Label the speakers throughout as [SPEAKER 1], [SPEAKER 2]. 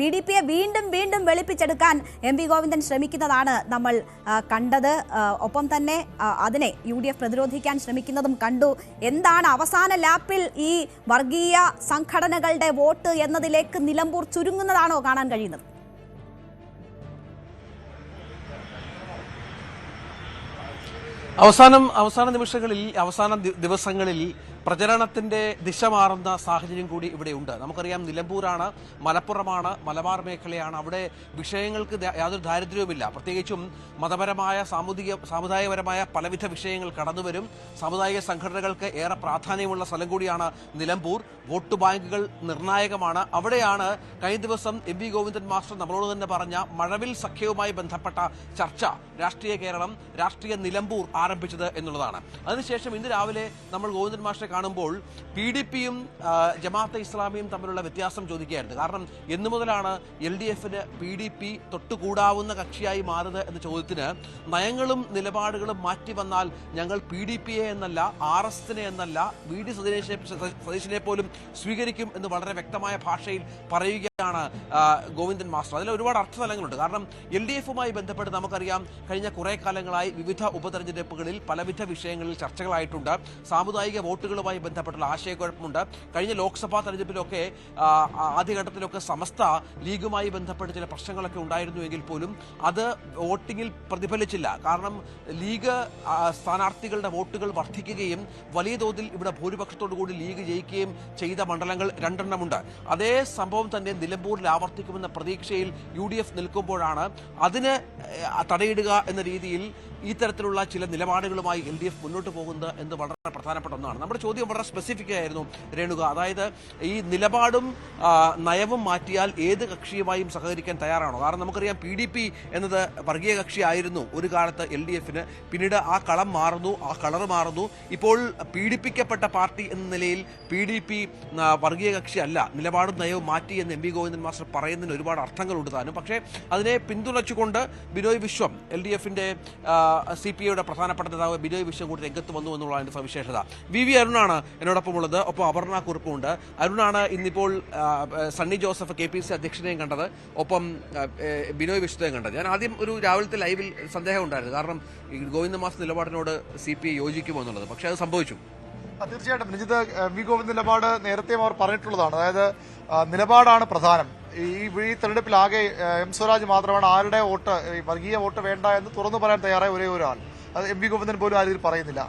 [SPEAKER 1] P D പിയെ വീണ്ടും വീണ്ടും വെളുപ്പിച്ചെടുക്കാൻ എം പി ഗോവിന്ദൻ ശ്രമിക്കുന്നതാണ് നമ്മൾ കണ്ടത് ഒപ്പം തന്നെ അതിനെ യു ഡി എഫ് പ്രതിരോധിക്കാൻ ശ്രമിക്കുന്നതും കണ്ടു എന്താണ് അവസാന ലാപ്പിൽ ഈ വർഗീയ സംഘടനകളുടെ വോട്ട് എന്നതിലേക്ക് നിലമ്പൂർ ചുരുങ്ങുന്നതാണോ കാണാൻ കഴിയുന്നത്
[SPEAKER 2] അവസാനം അവസാന നിമിഷങ്ങളിൽ അവസാന ദിവസങ്ങളിൽ പ്രചരണത്തിന്റെ ദിശ മാറുന്ന സാഹചര്യം കൂടി ഇവിടെയുണ്ട് നമുക്കറിയാം നിലമ്പൂരാണ് മലപ്പുറമാണ് മലബാർ മേഖലയാണ് അവിടെ വിഷയങ്ങൾക്ക് യാതൊരു ദാരിദ്ര്യവുമില്ല പ്രത്യേകിച്ചും മതപരമായ സാമൂഹിക സാമുദായികപരമായ പലവിധ വിഷയങ്ങൾ കടന്നുവരും സാമുദായിക സംഘടനകൾക്ക് ഏറെ പ്രാധാന്യമുള്ള സ്ഥലം കൂടിയാണ് നിലമ്പൂർ വോട്ട് ബാങ്കുകൾ നിർണായകമാണ് അവിടെയാണ് കഴിഞ്ഞ ദിവസം എം വി ഗോവിന്ദൻ മാസ്റ്റർ നമ്മളോട് തന്നെ പറഞ്ഞ മഴവിൽ സഖ്യവുമായി ബന്ധപ്പെട്ട ചർച്ച രാഷ്ട്രീയ കേരളം രാഷ്ട്രീയ നിലമ്പൂർ ആരംഭിച്ചത് എന്നുള്ളതാണ് അതിനുശേഷം ഇന്ന് രാവിലെ നമ്മൾ ഗോവിന്ദൻ മാസ്റ്റർ കാണുമ്പോൾ പി ഡി പിയും ജമാഅത്തെ ഇസ്ലാമിയും തമ്മിലുള്ള വ്യത്യാസം ചോദിക്കുകയായിരുന്നു കാരണം എന്നു മുതലാണ് എൽ ഡി എഫിന് പി ഡി പി തൊട്ടുകൂടാവുന്ന കക്ഷിയായി മാറുന്നത് എന്ന ചോദ്യത്തിന് നയങ്ങളും നിലപാടുകളും മാറ്റി വന്നാൽ ഞങ്ങൾ പി ഡി പിയെ എന്നല്ല ആർ എസിനെ എന്നല്ല വി ഡി സതീശനെ സതീശനെ പോലും സ്വീകരിക്കും എന്ന് വളരെ വ്യക്തമായ ഭാഷയിൽ പറയുകയാണ് ഗോവിന്ദൻ മാസ്റ്റർ അതിൽ ഒരുപാട് അർത്ഥതലങ്ങളുണ്ട് കാരണം എൽ ഡി എഫുമായി ബന്ധപ്പെട്ട് നമുക്കറിയാം കഴിഞ്ഞ കുറേ കാലങ്ങളായി വിവിധ ഉപതെരഞ്ഞെടുപ്പുകളിൽ പലവിധ വിഷയങ്ങളിൽ ചർച്ചകളായിട്ടുണ്ട് സാമുദായിക വോട്ടുകൾ സ്കൂളുകളുമായി ബന്ധപ്പെട്ടുള്ള ആശയക്കുഴപ്പമുണ്ട് കഴിഞ്ഞ ലോക്സഭാ തെരഞ്ഞെടുപ്പിലൊക്കെ ആദ്യഘട്ടത്തിലൊക്കെ സമസ്ത ലീഗുമായി ബന്ധപ്പെട്ട് ചില പ്രശ്നങ്ങളൊക്കെ ഉണ്ടായിരുന്നു എങ്കിൽ പോലും അത് വോട്ടിങ്ങിൽ പ്രതിഫലിച്ചില്ല കാരണം ലീഗ് സ്ഥാനാർത്ഥികളുടെ വോട്ടുകൾ വർദ്ധിക്കുകയും വലിയ തോതിൽ ഇവിടെ ഭൂരിപക്ഷത്തോടു കൂടി ലീഗ് ജയിക്കുകയും ചെയ്ത മണ്ഡലങ്ങൾ രണ്ടെണ്ണമുണ്ട് അതേ സംഭവം തന്നെ നിലമ്പൂരിൽ ആവർത്തിക്കുമെന്ന പ്രതീക്ഷയിൽ യു നിൽക്കുമ്പോഴാണ് അതിന് തടയിടുക എന്ന രീതിയിൽ ഈ തരത്തിലുള്ള ചില നിലപാടുകളുമായി എൽ ഡി എഫ് മുന്നോട്ട് പോകുന്നത് എന്ന് വളരെ പ്രധാനപ്പെട്ട ഒന്നാണ് നമ്മുടെ ചോദ്യം വളരെ സ്പെസിഫിക് ആയിരുന്നു രേണുക അതായത് ഈ നിലപാടും നയവും മാറ്റിയാൽ ഏത് കക്ഷിയുമായും സഹകരിക്കാൻ തയ്യാറാണോ കാരണം നമുക്കറിയാം പി ഡി പി എന്നത് വർഗീയ ആയിരുന്നു ഒരു കാലത്ത് എൽ ഡി എഫിന് പിന്നീട് ആ കളം മാറുന്നു ആ കളർ മാറുന്നു ഇപ്പോൾ പീഡിപ്പിക്കപ്പെട്ട പാർട്ടി എന്ന നിലയിൽ പി ഡി പി വർഗീയ കക്ഷി അല്ല നിലപാടും നയവും മാറ്റി എന്ന് എം വി ഗോവിന്ദൻ മാസ്റ്റർ പറയുന്നതിന് ഒരുപാട് അർത്ഥങ്ങളുണ്ട് താനും പക്ഷേ അതിനെ പിന്തുണച്ചുകൊണ്ട് ബിനോയ് വിശ്വം എൽ ഡി എഫിൻ്റെ സി പി ഐയുടെ പ്രധാനപ്പെട്ട നേതാവ് ബിനോയ് വിശ്വംകൂടി രംഗത്ത് വന്നു എന്നുള്ളതിൻ്റെ സവിശേഷത വി വി അരുണാണ് ഉള്ളത് ഒപ്പം അപർണ കുറിപ്പുണ്ട് അരുണാണ് ഇന്നിപ്പോൾ Sunny Joseph K P C അധ്യക്ഷനെയും കണ്ടത് ഒപ്പം ബിനോയ് വിശ്വത്തെയും കണ്ടത് ഞാൻ ആദ്യം ഒരു രാവിലത്തെ ലൈവിൽ സന്ദേഹം ഉണ്ടായിരുന്നു കാരണം ഗോവിന്ദമാസ് നിലപാടിനോട് സി പി ഐ യോജിക്കുമോ എന്നുള്ളത് പക്ഷേ അത് സംഭവിച്ചു
[SPEAKER 3] തീർച്ചയായിട്ടും രഞ്ജിത്ത് വി ഗോവിന്ദ് നിലപാട് നേരത്തെയും അവർ പറഞ്ഞിട്ടുള്ളതാണ് അതായത് നിലപാടാണ് പ്രധാനം ഈ ഈ തെരഞ്ഞെടുപ്പിൽ ആകെ എം സ്വരാജ് മാത്രമാണ് ആരുടെ വോട്ട് വർഗീയ വോട്ട് വേണ്ട എന്ന് തുറന്നു പറയാൻ തയ്യാറായ ഒരേ ഒരാൾ അത് എം വി ഗോവിന്ദൻ പോലും ആ രീതിയിൽ പറയുന്നില്ല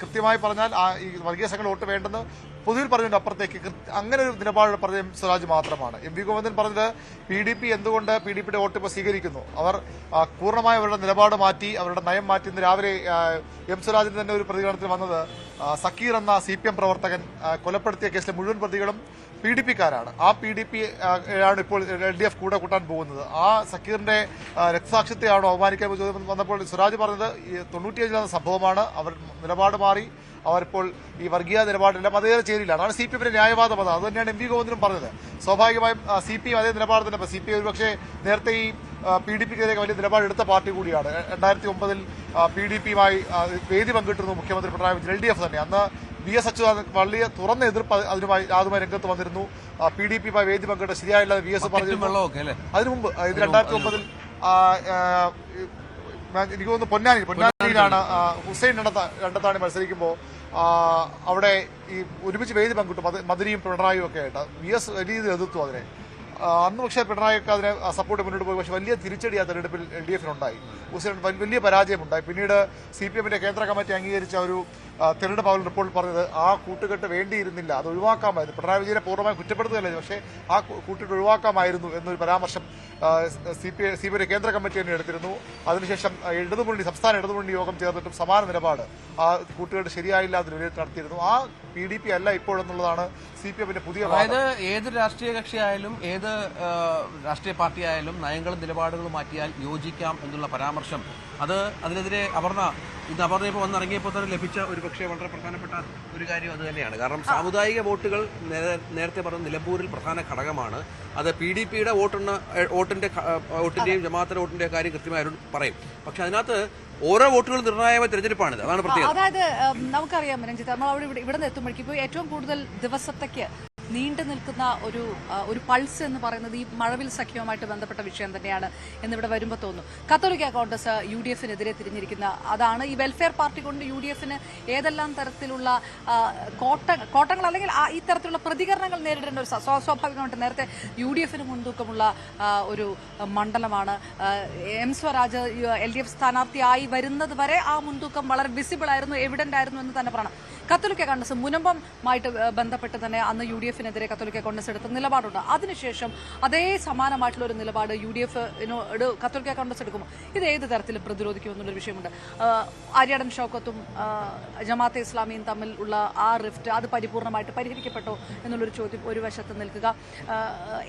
[SPEAKER 3] കൃത്യമായി പറഞ്ഞാൽ ഈ വർഗീയ സംഘടന വോട്ട് വേണ്ടെന്ന് പൊതുവിൽ പറഞ്ഞതിന്റെ അപ്പുറത്തേക്ക് അങ്ങനെ ഒരു നിലപാട് പറഞ്ഞ എം സ്വരാജ് മാത്രമാണ് എം വി ഗോവിന്ദൻ പറഞ്ഞത് പി ഡി പി എന്തുകൊണ്ട് പി ഡി പിയുടെ വോട്ട് ഇപ്പോൾ സ്വീകരിക്കുന്നു അവർ പൂർണ്ണമായി അവരുടെ നിലപാട് മാറ്റി അവരുടെ നയം മാറ്റി ഇന്ന് രാവിലെ എം സ്വരാജിന് തന്നെ ഒരു പ്രതികരണത്തിൽ വന്നത് സക്കീർ എന്ന സി പി എം പ്രവർത്തകൻ കൊലപ്പെടുത്തിയ കേസിലെ മുഴുവൻ പ്രതികളും പി ഡി പിക്കാരാണ് ആ പി ഡി പി ആണ് ഇപ്പോൾ എൽ ഡി എഫ് കൂടെ കൂട്ടാൻ പോകുന്നത് ആ സക്കീറിന്റെ രക്തസാക്ഷിത്വമാണോ അവമാനിക്കാൻ ചോദ്യം വന്നപ്പോൾ സുരാജ് പറഞ്ഞത് തൊണ്ണൂറ്റിയഞ്ചിലാണ് സംഭവമാണ് അവർ നിലപാട് മാറി അവരിപ്പോൾ ഈ വർഗീയ നിലപാടെല്ലാം അതേ ചേരിയിലാണ് അതാണ് സി പി എമ്മിന്റെ ന്യായവാദം അത് തന്നെയാണ് എം വി ഗോവിന്ദനും പറഞ്ഞത് സ്വാഭാവികമായും സി പി എം അതേ നിലപാട് തന്നെ സി പി എം ഒരുപക്ഷെ നേരത്തെ ഈ പി ഡി പിക്കെതിരെ വലിയ നിലപാടെടുത്ത പാർട്ടി കൂടിയാണ് രണ്ടായിരത്തി ഒമ്പതിൽ പി ഡി പിയുമായി വേദി പങ്കിട്ടിരുന്നു മുഖ്യമന്ത്രി Pinarayi Vijayan L D F തന്നെ അന്ന് വി എസ് അച്യുതാനന്ദൻ വളരെ തുറന്ന എതിർപ്പ് അതിനുമായി അതുമായി രംഗത്ത് വന്നിരുന്നു പി ഡി പി മായി വേദി പങ്കിട്ട് ശരിയായില്ല വി എസ് പറഞ്ഞു അതിനു മുമ്പ് ഇത് രണ്ടായിരത്തി ഒമ്പതിൽ എനിക്ക് തോന്നുന്നു പൊന്നാനി പൊന്നാനിയിലാണ് ഹുസൈൻ രണ്ടത്താണി മത്സരിക്കുമ്പോൾ അവിടെ ഈ ഒരുമിച്ച് വേദി പങ്കിട്ടു മധുരിയും പിണറായും ഒക്കെ ആയിട്ട് വി എസ് വലിയ എതിർത്തു അതിനെ അന്ന് പക്ഷേ പിണറായിക്ക് അതിനെ സപ്പോർട്ട് മുന്നോട്ട് പോയി പക്ഷേ വലിയ തിരിച്ചടി ആ തെരഞ്ഞെടുപ്പിൽ എൽ ഡി എഫിനുണ്ടായി ഉസ്ലിന് വലിയ പരാജയമുണ്ടായി പിന്നീട് സി പി എമ്മിന്റെ കേന്ദ്ര കമ്മിറ്റി അംഗീകരിച്ച ഒരു തെരഞ്ഞെടുപ്പ് അവൽ റിപ്പോർട്ട് പറഞ്ഞത് ആ കൂട്ടുകെട്ട് വേണ്ടിയിരുന്നില്ല അത് ഒഴിവാക്കാമായിരുന്നു പിണറായി വിജയനെ പൂർണ്ണമായും കുറ്റപ്പെടുത്തുകയല്ലേ പക്ഷേ ആ കൂട്ടുകെട്ട് ഒഴിവാക്കാമായിരുന്നു എന്നൊരു പരാമർശം സി പി സി പി കേന്ദ്ര കമ്മിറ്റി തന്നെ എടുത്തിരുന്നു അതിനുശേഷം ഇടതുമുന്നണി സംസ്ഥാന ഇടതുമുന്നണി യോഗം ചേർന്നിട്ടും സമാന നിലപാട് ആ കൂട്ടുകെട്ട് ശരിയായില്ല അതിന് നടത്തിയിരുന്നു ആ പി ഡി പി അല്ല ഇപ്പോഴെന്നുള്ളതാണ് സി പി എമ്മിന്റെ പുതിയ അതായത് ഏത് രാഷ്ട്രീയ കക്ഷിയായാലും ഏത് രാഷ്ട്രീയ പാർട്ടി ആയാലും നയങ്ങളും നിലപാടുകളും മാറ്റിയാൽ യോജിക്കാം എന്നുള്ള പരാമർശം അത് അതിനെതിരെ അവർണ ഇത് അപർണയിപ്പോൾ വന്നിറങ്ങിയപ്പോൾ തന്നെ ലഭിച്ച ഒരു പക്ഷേ വളരെ പ്രധാനപ്പെട്ട ഒരു കാര്യം അത് തന്നെയാണ് കാരണം സാമുദായിക വോട്ടുകൾ നേരത്തെ പറഞ്ഞ നിലമ്പൂരിൽ പ്രധാന ഘടകമാണ് അത് പി ഡി പിയുടെ വോട്ടെണ്ണ വോട്ടിൻ്റെ വോട്ടിൻ്റെയും ജമാഅത്തിൻ്റെ വോട്ടിൻ്റെ കാര്യം കൃത്യമായി പറയും പക്ഷെ അതിനകത്ത് ഓരോ വോട്ടുകൾ നിർണായക തിരഞ്ഞെടുപ്പാണ് അതാണ് പ്രത്യേകം
[SPEAKER 1] അതായത് നമുക്കറിയാം രഞ്ജിത്ത് നമ്മൾ അവിടെ ഇവിടെ നിന്ന് എത്തുമ്പോഴേക്കും ഇപ്പോൾ ഏറ്റവും കൂടുതൽ ദിവസത്തേക്ക് നീണ്ടു നിൽക്കുന്ന ഒരു ഒരു പൾസ് എന്ന് പറയുന്നത് ഈ മഴവിൽ സഖ്യവുമായിട്ട് ബന്ധപ്പെട്ട വിഷയം തന്നെയാണ് എന്നിവിടെ വരുമ്പോൾ തോന്നുന്നു കത്തോലിക്ക കോൺഗ്രസ് യു ഡി എഫിനെതിരെ തിരിഞ്ഞിരിക്കുന്ന അതാണ് ഈ വെൽഫെയർ പാർട്ടി കൊണ്ട് യു ഡി എഫിന് ഏതെല്ലാം തരത്തിലുള്ള കോട്ട കോട്ടങ്ങൾ അല്ലെങ്കിൽ ഈ തരത്തിലുള്ള പ്രതികരണങ്ങൾ നേരിടേണ്ട ഒരു സ്വാഭാവികമായിട്ട് നേരത്തെ യു ഡി എഫിന് മുൻതൂക്കമുള്ള ഒരു മണ്ഡലമാണ് M Swaraj L D F സ്ഥാനാർത്ഥിയായി വരുന്നത് വരെ ആ മുൻതൂക്കം വളരെ വിസിബിൾ ആയിരുന്നു എവിഡൻ്റ് ആയിരുന്നു എന്ന് തന്നെ പറയണം കത്തോലിക്ക കോൺഗ്രസ് മുനമ്പുമായിട്ട് ബന്ധപ്പെട്ട് തന്നെ അന്ന് യു ഡി എഫിനെതിരെ കത്തോലിക്ക കോൺഗ്രസ് എടുത്ത നിലപാടുണ്ട് അതിനുശേഷം അതേ സമാനമായിട്ടുള്ള ഒരു നിലപാട് യു ഡി എഫിനോട് കത്തോലിക്ക കോൺഗ്രസ് എടുക്കുമ്പോൾ ഇത് ഏത് തരത്തിൽ പ്രതിരോധിക്കും എന്നുള്ളൊരു വിഷയമുണ്ട് ആര്യാടൻ ഷോക്കത്തും ജമാഅത്തെ ഇസ്ലാമിയും തമ്മിൽ ഉള്ള ആ റിഫ്റ്റ് അത് പരിപൂർണമായിട്ട് പരിഹരിക്കപ്പെട്ടോ എന്നുള്ളൊരു ചോദ്യം ഒരു വശത്ത് നിൽക്കുക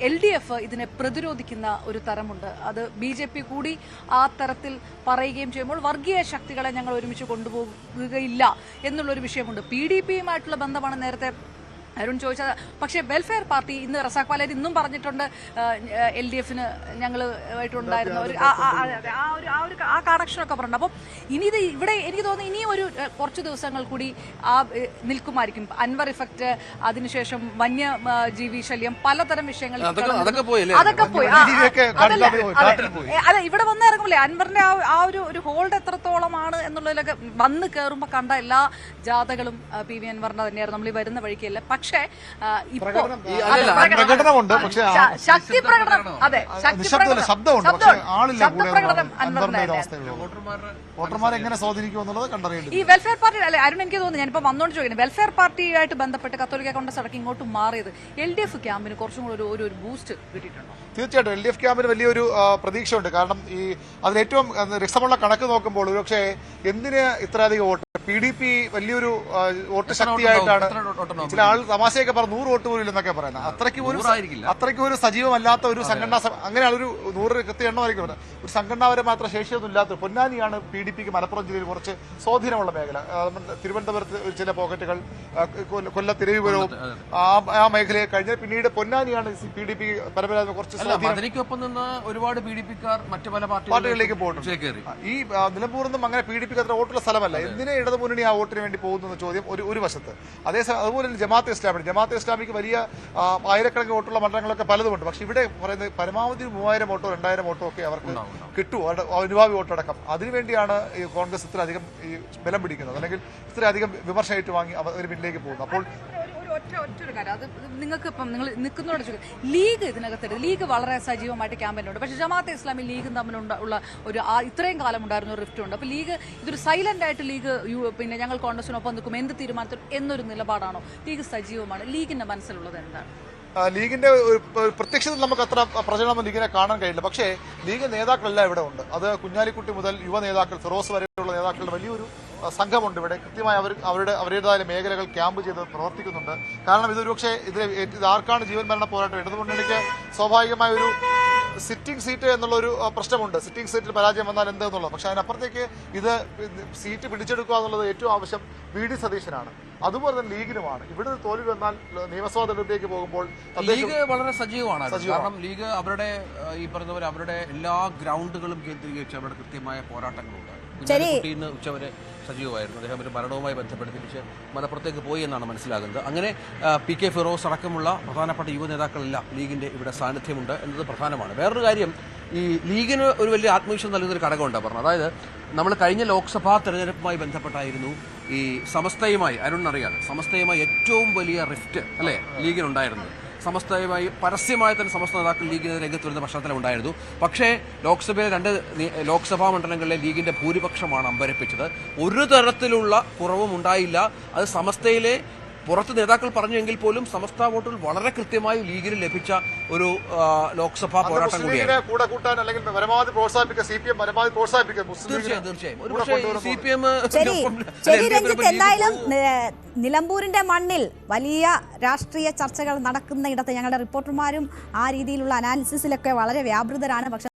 [SPEAKER 1] എൽ ഡി എഫ് ഇതിനെ പ്രതിരോധിക്കുന്ന ഒരു തരമുണ്ട് അത് ബി ജെ പി കൂടി ആ തരത്തിൽ പറയുകയും ചെയ്യുമ്പോൾ വർഗീയ ശക്തികളെ ഞങ്ങൾ ഒരുമിച്ച് കൊണ്ടുപോകുകയില്ല എന്നുള്ളൊരു വിഷയമുണ്ട് പി ഡി പിയുമായിട്ടുള്ള ബന്ധമാണ് നേരത്തെ അരുൺ ചോദിച്ചത് പക്ഷേ വെൽഫെയർ പാർട്ടി ഇന്ന് റസാഖ് പാലേർ ഇന്നും പറഞ്ഞിട്ടുണ്ട് എൽ ഡി എഫിന് ഞങ്ങൾ ആയിട്ടുണ്ടായിരുന്ന ഒരു ആ ഒരു ആ ഒരു ആ കണക്ഷനൊക്കെ പറഞ്ഞു അപ്പോൾ ഇനി ഇത് ഇവിടെ എനിക്ക് തോന്നുന്നു ഇനിയും ഒരു കുറച്ച് ദിവസങ്ങൾ കൂടി ആ നിൽക്കുമായിരിക്കും അൻവർ ഇഫക്റ്റ് അതിനുശേഷം ജീവി ശല്യം പലതരം വിഷയങ്ങൾ അതൊക്കെ പോയി അല്ല ഇവിടെ വന്ന് ഇറങ്ങുമല്ലേ അൻവറിന്റെ ആ ഒരു ഒരു ഹോൾഡ് എത്രത്തോളമാണ് എന്നുള്ളതിലൊക്കെ വന്ന് കയറുമ്പോൾ കണ്ട എല്ലാ ജാഥകളും പി വി അൻവറിന്റെ തന്നെയായിരുന്നു നമ്മൾ ഈ വരുന്ന വഴിക്കല്ല പക്ഷേ പക്ഷേ പ്രകടനമുണ്ട് ശക്തി പ്രകടനം അതെ എങ്ങനെ എന്നുള്ളത് ഈ വെൽഫെയർ പാർട്ടി അല്ലെ അരുൺ എനിക്ക് തോന്നുന്നു ഞാനിപ്പോ വന്നോണ്ട് ചോദിക്കുന്നത് വെൽഫെയർ പാർട്ടിയുമായിട്ട് ബന്ധപ്പെട്ട് കത്തോലിക്ക കോൺഗ്രസ് അടക്കം ഇങ്ങോട്ട് മാറിയത് എൽ ഡി എഫ് ക്യാമ്പിന് കുറച്ചും കൂടി ഒരു ഒരു ബൂസ്റ്റ് കിട്ടിയിട്ടുണ്ടോ
[SPEAKER 3] തീർച്ചയായിട്ടും എൽ ഡി എഫ് ക്യാമ്പിന് വലിയൊരു പ്രതീക്ഷയുണ്ട് കാരണം ഈ അതിലേറ്റവും രക്തമുള്ള കണക്ക് നോക്കുമ്പോൾ ഒരുപക്ഷെ എന്തിന് ഇത്രയധികം വോട്ട് പി ഡി പി വലിയൊരു വോട്ട് ശക്തിയായിട്ടാണ് ചില ആൾ തമാശയൊക്കെ പറഞ്ഞു നൂറ് വോട്ട് പോലും ഇല്ലെന്നൊക്കെ പറയുന്നത് അത്രയ്ക്ക് ഒരു അത്രയ്ക്ക് ഒരു സജീവമല്ലാത്ത ഒരു സംഘടന അങ്ങനെയാണ് ഒരു നൂറ് കൃത്യ എണ്ണമായിരിക്കും ഒരു സംഘടനാപരം മാത്രം ശേഷിയൊന്നും ഇല്ലാത്ത പൊന്നാനിയാണ് പി ഡി പിക്ക് മലപ്പുറം ജില്ലയിൽ കുറച്ച് സ്വാധീനമുള്ള മേഖല തിരുവനന്തപുരത്ത് ചില പോക്കറ്റുകൾ കൊല്ല തിരുവിപുരവും ആ മേഖലയെ കഴിഞ്ഞ് പിന്നീട് പൊന്നാനിയാണ് പി ഡി പി പരമ്പരാഗത കുറച്ച് നിന്ന് ഒരുപാട് പി ഡി പിക്കാർ മറ്റു പല പാർട്ടികളിലേക്ക് പോയിട്ടുണ്ട് ഈ നിലമ്പൂർ നിന്നും അങ്ങനെ പി ഡി പിക്ക് അത്ര വോട്ടുള്ള സ്ഥലമല്ല എന്തിനെ ഇടത് മുന്നണി ആ വോട്ടിന് വേണ്ടി പോകുന്ന ചോദ്യം ഒരു ഒരു വശത്ത് അതേസമയം അതുപോലെ തന്നെ ജമാഅത്തെ ഇസ്ലാമിന് ജമാഅത്തെ ഇസ്ലാമിക്ക് വലിയ ആയിരക്കണക്കിന് വോട്ടുള്ള മണ്ഡലങ്ങളൊക്കെ പലതുമുണ്ട് പക്ഷെ ഇവിടെ പറയുന്നത് പരമാവധി മൂവായിരം വോട്ടോ രണ്ടായിരം വോട്ടോ ഒക്കെ അവർക്ക് കിട്ടുമോ അവരുടെ അനുഭാവി വോട്ടടക്കം അതിനുവേണ്ടിയാണ് ഈ കോൺഗ്രസ് ഇത്രയധികം ഈ ബലം പിടിക്കുന്നത് അല്ലെങ്കിൽ ഇത്രയധികം വിമർശമായിട്ട് വാങ്ങി അതിന് പിന്നിലേക്ക് പോകുന്നത് അപ്പോൾ
[SPEAKER 1] ഒറ്റ ഒറ്റ ഒരു കാര്യം അത് നിങ്ങൾക്ക് ഇപ്പം നിങ്ങൾ നിൽക്കുന്നതോടെ ചോദിക്കും ലീഗ് ഇതിനകത്ത് ലീഗ് വളരെ സജീവമായിട്ട് ക്യാമ്പയിനുണ്ട് പക്ഷേ ജമാഅത്തെ ഇസ്ലാമി ലീഗും തമ്മിലുണ്ട് ഉള്ള ഒരു ഇത്രയും കാലം ഉണ്ടായിരുന്ന ഒരു റിഫ്റ്റ് ഉണ്ട് അപ്പോൾ ലീഗ് ഇതൊരു സൈലന്റ് ആയിട്ട് ലീഗ് പിന്നെ ഞങ്ങൾ കോൺഗ്രസിനൊപ്പം നിൽക്കും എന്ത് തീരുമാനത്തിനും എന്നൊരു നിലപാടാണോ ലീഗ് സജീവമാണ് ലീഗിന്റെ മനസ്സിലുള്ളത് എന്താണ്
[SPEAKER 3] ലീഗിന്റെ ഒരു പ്രത്യക്ഷത്തിൽ നമുക്ക് അത്ര പ്രചരണം ലീഗിനെ കാണാൻ കഴിയില്ല പക്ഷേ ലീഗ് നേതാക്കളെല്ലാം ഇവിടെ ഉണ്ട് അത് കുഞ്ഞാലിക്കുട്ടി മുതൽ യുവ നേതാക്കൾ ഫിറോസ് വരെയുള്ള നേതാക്കളുടെ വലിയൊരു സംഘമുണ്ട് ഇവിടെ കൃത്യമായി അവർ അവരുടെ അവരുടേതായ മേഖലകൾ ക്യാമ്പ് ചെയ്ത് പ്രവർത്തിക്കുന്നുണ്ട് കാരണം പക്ഷേ ഇതിൽ ഇത് ആർക്കാണ് ജീവൻ മരണ പോരാട്ടം ഇടതുമുന്നണിക്ക് സ്വാഭാവികമായ ഒരു സിറ്റിംഗ് സീറ്റ് എന്നുള്ളൊരു പ്രശ്നമുണ്ട് സിറ്റിംഗ് സീറ്റിൽ പരാജയം വന്നാൽ എന്തെന്നുള്ളത് പക്ഷേ അതിനപ്പുറത്തേക്ക് ഇത് സീറ്റ് പിടിച്ചെടുക്കുക എന്നുള്ളത് ഏറ്റവും ആവശ്യം വി ഡി സതീശനാണ് അതുപോലെ തന്നെ ലീഗിനുമാണ് ഇവിടെ തോൽവി വന്നാൽ നിയമസഭാ തെരഞ്ഞെടുപ്പിലേക്ക് പോകുമ്പോൾ ലീഗ് വളരെ സജീവമാണ് കാരണം ലീഗ് അവരുടെ ഈ പറഞ്ഞ പോലെ അവരുടെ എല്ലാ ഗ്രൗണ്ടുകളും കേന്ദ്രീകരിച്ച് അവരുടെ കൃത്യമായ പോരാട്ടങ്ങളുണ്ട് ഉച്ചവരെ സജീവമായിരുന്നു അദ്ദേഹം ഒരു മരണവുമായി ബന്ധപ്പെടുത്തിപ്പിച്ച് മലപ്പുറത്തേക്ക് പോയി എന്നാണ് മനസ്സിലാകുന്നത് അങ്ങനെ പി കെ ഫിറോസ് അടക്കമുള്ള പ്രധാനപ്പെട്ട യുവ നേതാക്കളെല്ലാം ലീഗിന്റെ ഇവിടെ സാന്നിധ്യമുണ്ട് എന്നത് പ്രധാനമാണ് വേറൊരു കാര്യം ഈ ലീഗിന് ഒരു വലിയ ആത്മവിശ്വാസം നൽകുന്ന ഒരു ഘടകമുണ്ട് പറഞ്ഞു അതായത് നമ്മൾ കഴിഞ്ഞ ലോക്സഭാ തെരഞ്ഞെടുപ്പുമായി ബന്ധപ്പെട്ടായിരുന്നു ഈ സമസ്തയുമായി അരുൺ അറിയാതെ സമസ്തയുമായി ഏറ്റവും വലിയ റിഫ്റ്റ് അല്ലേ ലീഗിനുണ്ടായിരുന്നത് സമസ്തയുമായി പരസ്യമായി തന്നെ സമസ്ത നേതാക്കൾ ലീഗിനെതിരെ രംഗത്ത് വരുന്ന പശ്ചാത്തലമുണ്ടായിരുന്നു പക്ഷേ ലോക്സഭയിലെ രണ്ട് ലോക്സഭാ മണ്ഡലങ്ങളിലെ ലീഗിന്റെ ഭൂരിപക്ഷമാണ് അമ്പരപ്പിച്ചത് ഒരു തരത്തിലുള്ള കുറവും ഉണ്ടായില്ല അത് സമസ്തയിലെ പുറത്ത് നേതാക്കൾ പറഞ്ഞെങ്കിൽ പോലും സമസ്ത വോട്ടുകൾ വളരെ കൃത്യമായി ലീഗിന് ലഭിച്ച ഒരു ലോക്സഭാ പോരാട്ടം
[SPEAKER 1] കൂടിയാണ് കൂടെ കൂട്ടാൻ അല്ലെങ്കിൽ പരമാവധി പ്രോത്സാഹിപ്പിക്കുക സി പി എം പരമാവധി പ്രോത്സാഹിപ്പിക്കുക തീർച്ചയായും തീർച്ചയായും സി പി എം നിലമ്പൂരിന്റെ മണ്ണിൽ വലിയ രാഷ്ട്രീയ ചർച്ചകൾ നടക്കുന്ന ഇടത്ത് ഞങ്ങളുടെ റിപ്പോർട്ടർമാരും ആ രീതിയിലുള്ള അനാലിസിസിലൊക്കെ വളരെ വ്യാപൃതരാണ് പക്ഷേ